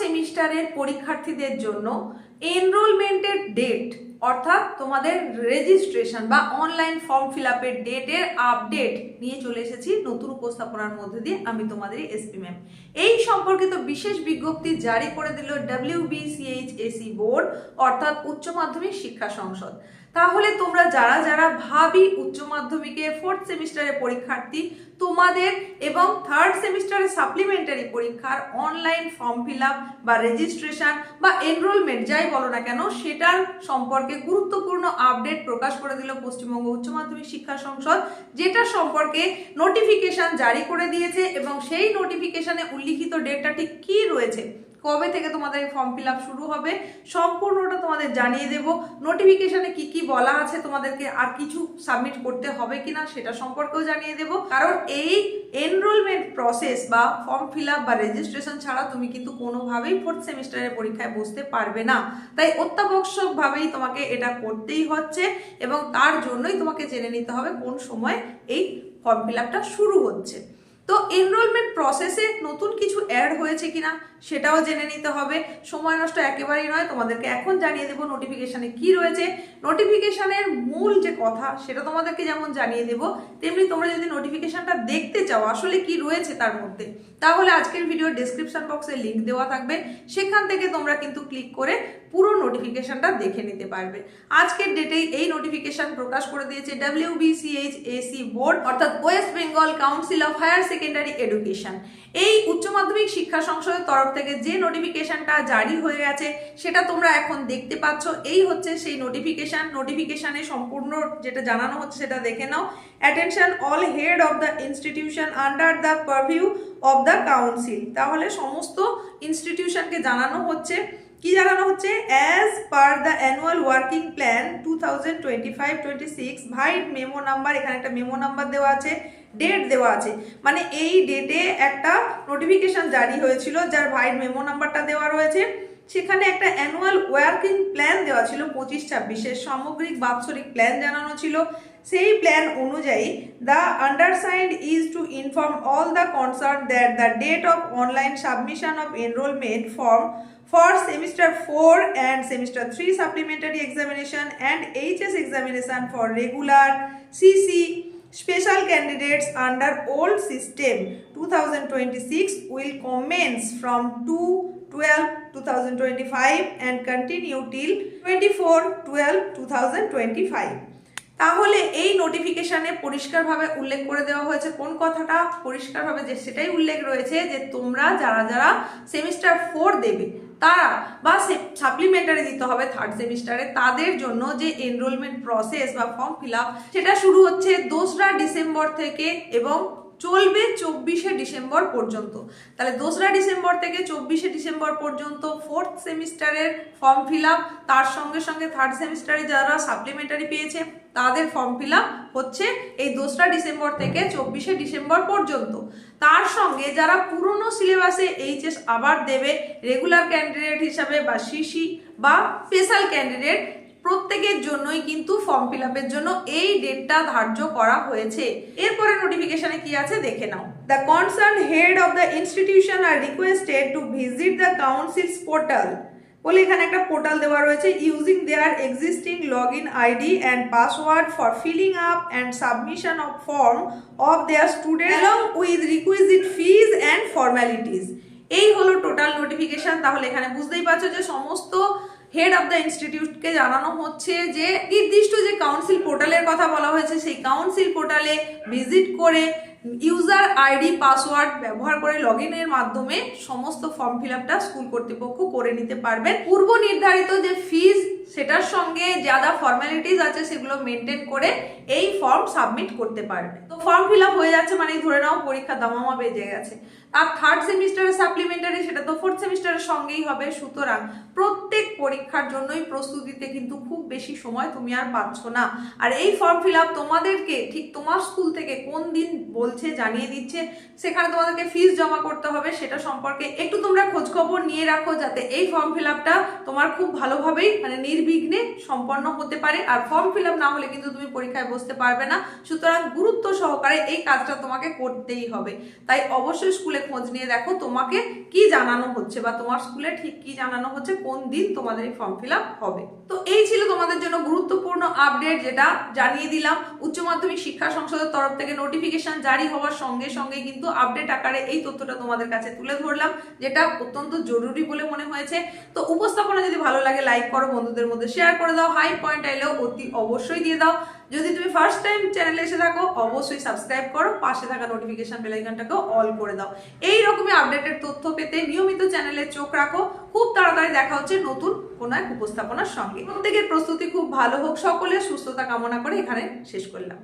সেমিস্টারের পরীক্ষার্থীদের জন্য এনরোলমেন্টের ডেট অর্থাৎ তোমাদের রেজিস্ট্রেশন বা অনলাইন ফর্ম ফিল আপের ডেটের আপডেট নিয়ে চলে এসেছি নতুন উপস্থাপনার মধ্যে দিয়ে আমি তোমাদের এসপি ম্যাম এই সম্পর্কিত বিশেষ বিজ্ঞপ্তি জারি করে দিল ডাব্লিউবিসিএইচএসি বোর্ড অর্থাৎ উচ্চ মাধ্যমিক শিক্ষা সংসদ। তাহলে তোমরা যারা যারা ভাবি উচ্চ মাধ্যমিকের ফোর্থ সেমিস্টারের পরীক্ষার্থী, তোমাদের এবং থার্ড সেমিস্টারের সাপ্লিমেন্টারি পরীক্ষার অনলাইন ফর্ম ফিল বা রেজিস্ট্রেশন বা এনরোলমেন্ট যাই বলো না কেন, সেটার সম্পর্কে গুরুত্বপূর্ণ আপডেট প্রকাশ করে দিল পশ্চিমবঙ্গ উচ্চ মাধ্যমিক শিক্ষা সংসদ যেটা সম্পর্কে নোটিফিকেশন জারি করে দিয়েছে এবং সেই নোটিফিকেশনে উল্লিখিত ডেটটা ঠিক কি রয়েছে কবে থেকে তোমাদের এই ফর্ম ফিল শুরু হবে, সম্পূর্ণটা তোমাদের জানিয়ে দেব। নোটিফিকেশনে কি কি বলা আছে তোমাদেরকে আর কিছু সাবমিট করতে হবে কিনা সেটা সম্পর্কেও জানিয়ে দেব। কারণ এই এনরোলমেন্ট প্রসেস বা ফর্ম ফিল বা রেজিস্ট্রেশন ছাড়া তুমি কিন্তু কোনোভাবেই ফোর্থ সেমিস্টারের পরীক্ষায় বসতে পারবে না। তাই অত্যাবশ্যকভাবেই তোমাকে এটা করতেই হচ্ছে এবং তার জন্যই তোমাকে জেনে নিতে হবে কোন সময় এই ফর্ম ফিল শুরু হচ্ছে। তো এনরোলমেন্ট প্রসেসে নতুন কিছু অ্যাড হয়েছে কিনা সেটাও জেনে নিতে হবে। সময় নষ্ট একেবারেই নয়, তোমাদেরকে এখন জানিয়ে দেবো নোটিফিকেশানে কি রয়েছে। নোটিফিকেশানের মূল যে কথা, সেটা তোমাদেরকে যেমন জানিয়ে দেবো, তেমনি তোমরা যদি নোটিফিকেশানটা দেখতে চাও, আসলে কি রয়েছে তার মধ্যে, তাহলে আজকের ভিডিও ডেসক্রিপশন বক্সে লিঙ্ক দেওয়া থাকবে। সেখান থেকে তোমরা কিন্তু ক্লিক করে পুরো নোটিফিকেশনটা দেখে নিতে পারবে। আজকের ডেটেই এই নোটিফিকেশন প্রকাশ করে দিয়েছে ডাব্লিউবিসিএইচ এসি বোর্ড অর্থাৎ West Bengal council of higher secondary education এই উচ্চ মাধ্যমিক শিক্ষা সংসদের তরফ থেকে যে নোটিফিকেশনটা জারি হয়ে গেছে, সেটা তোমরা এখন দেখতে পাচ্ছ। এই হচ্ছে সেই নোটিফিকেশান নোটিফিকেশানে সম্পূর্ণ যেটা জানানো হচ্ছে সেটা দেখে নাও। Attention all head of the institution under the purview of the council তাহলে সমস্ত ইনস্টিটিউশনকে জানানো হচ্ছে। কি জানানো হচ্ছে? As per the annual working plan two thousand twenty five twenty six vide memo number এখানে একটা মেমো নাম্বার দেওয়া আছে ডেট দেওয়া আছে। মানে এই ডেটে একটা নোটিফিকেশান জারি হয়েছিল, যার ভাইট মেমো নাম্বারটা দেওয়া রয়েছে। সেখানে একটা অ্যানুয়াল ওয়ার্কিং প্ল্যান দেওয়া ছিল পঁচিশ ছাব্বিশের। সামগ্রিক বাৎসরিক প্ল্যান জানানো ছিল। সেই প্ল্যান অনুযায়ী the undersigned is to inform all the concern that the date of online submission of enrolment form semester 4 and semester 3 supplementary examination and HS examination for regular CC special candidates under old system 2026 will commence from 2 12 2025 and continue till 24 12 2025 তাহলে এই নোটিফিকেশানে পরিষ্কারভাবে উল্লেখ করে দেওয়া হয়েছে। কোন কথাটা? পরিষ্কারভাবে যে সেটাই উল্লেখ রয়েছে যে তোমরা যারা যারা সেমিস্টার ফোর দেবে, তারা বা সাপ্লিমেন্টারি দিতে হবে থার্ড সেমিস্টারে তাদের জন্য যে এনরোলমেন্ট প্রসেস বা ফর্ম ফিল সেটা শুরু হচ্ছে দোসরা ডিসেম্বর থেকে এবং চলবে চব্বিশে ডিসেম্বর পর্যন্ত। তাহলে দোসরা ডিসেম্বর থেকে চব্বিশে ডিসেম্বর পর্যন্ত ফোর্থ সেমিস্টারের ফর্ম ফিল তার সঙ্গে সঙ্গে থার্ড সেমিস্টারে যারা সাপ্লিমেন্টারি পেয়েছে, তাদের ফর্ম ফিল হচ্ছে এই দোসরা ডিসেম্বর থেকে চব্বিশে ডিসেম্বর পর্যন্ত। তার সঙ্গে যারা পুরনো সিলেবাসে এইচএস আবার দেবে রেগুলার ক্যান্ডিডেট হিসাবে বা সিসি বা স্পেশাল ক্যান্ডিডেট প্রত্যেকের জন্যই কিন্তু ফর্ম ফিল জন্য এই ডেটটা ধার্য করা হয়েছে। এরপরে নোটিফিকেশনে কি আছে দেখে নাও। The concern head of the institution are requested to visit the council's portal বলে এখানে একটা পোর্টাল দেওয়া রয়েছে using their existing log in ID and password for filling up and submission of form of their student along with requisite fees and formalities এই হলো total notification তাহলে এখানে বুঝতেই পারছ যে সমস্ত হেড অফ দ্য ইনস্টিটিউটকে জানানো হচ্ছে যে নির্দিষ্ট যে কাউন্সিল পোর্টালের কথা বলা হয়েছে, সেই কাউন্সিল পোর্টালে ভিজিট করে ইউজার আইডি পাসওয়ার্ড ব্যবহার করে লগ ইনের মাধ্যমে সমস্ত ফর্ম ফিল আপটা স্কুল কর্তৃপক্ষ করে নিতে পারবেন। পূর্ব নির্ধারিত যে ফিজ সেটার সঙ্গে যা যা ফর্মালিটিস আছে, সেগুলো মেনটেন করে এই ফর্ম সাবমিট করতে পারবে। তো ফর্ম ফিল আপ হয়ে যাচ্ছে মানে ধরে নাও পরীক্ষা দামামা বেজে গেছে। আর থার্ড সেমিস্টারের সাপ্লিমেন্টারি সেটা তো ফোর্থ সেমিস্টারের সঙ্গেই হবে। সুতরাং প্রত্যেক পরীক্ষার জন্যই প্রস্তুতিতে কিন্তু খুব বেশি সময় তুমি আর পাচ্ছ না। আর এই ফর্ম ফিল আপ তোমাদেরকে ঠিক তোমার স্কুল থেকে কোন দিন বলছে জানিয়ে দিচ্ছে, সেখানে তোমাদেরকে ফিস জমা করতে হবে, সেটা সম্পর্কে একটু তোমরা খোঁজখবর নিয়ে রাখো যাতে এই ফর্ম ফিল আপটা তোমার খুব ভালোভাবেই মানে নির্বিঘ্নে সম্পন্ন হতে পারে। আর ফর্ম ফিল আপ না হলে কিন্তু তুমি পরীক্ষায় বসতে পারবে না। সুতরাং গুরুত্ব সহকারে এই কাজটা তোমাকে করতেই হবে। তাই অবশ্যই স্কুলে খোঁজ নিয়ে দেখো তোমাকে কি জানানো হচ্ছে বা তোমার স্কুলে ঠিক কি জানানো হচ্ছে, কোন দিন তোমাদের এই ফর্ম ফিল হবে। তো এই ছিল তোমাদের জন্য গুরুত্বপূর্ণ আপডেট যেটা জানিয়ে দিলাম। উচ্চ মাধ্যমিক শিক্ষা সংসদের তরফ থেকে নোটিফিকেশন জারি হওয়ার সঙ্গে সঙ্গে কিন্তু আপডেট আকারে এই তথ্যটা তোমাদের কাছে তুলে ধরলাম, যেটা অত্যন্ত জরুরি বলে মনে হয়েছে। তো উপস্থাপনা যদি ভালো লাগে লাইক করো, বন্ধুদের মধ্যে শেয়ার করে দাও। হাই পয়েন্ট এলেও অতি অবশ্যই দিয়ে দাও। যদি তুমি ফার্স্ট টাইম চ্যানেলে এসে থাকো, অবশ্যই সাবস্ক্রাইব করো, পাশে থাকা নোটিফিকেশন বেলাইকানটাকেও অল করে দাও। এই রকমই আপডেটের তথ্য পেতে নিয়মিত চ্যানেলে চোখ রাখো। খুব তাড়াতাড়ি দেখা হচ্ছে নতুন কোনো এক উপস্থাপনার সঙ্গে। প্রত্যেকের প্রস্তুতি খুব ভালো হোক, সকলের সুস্থতা কামনা করে এখানে শেষ করলাম।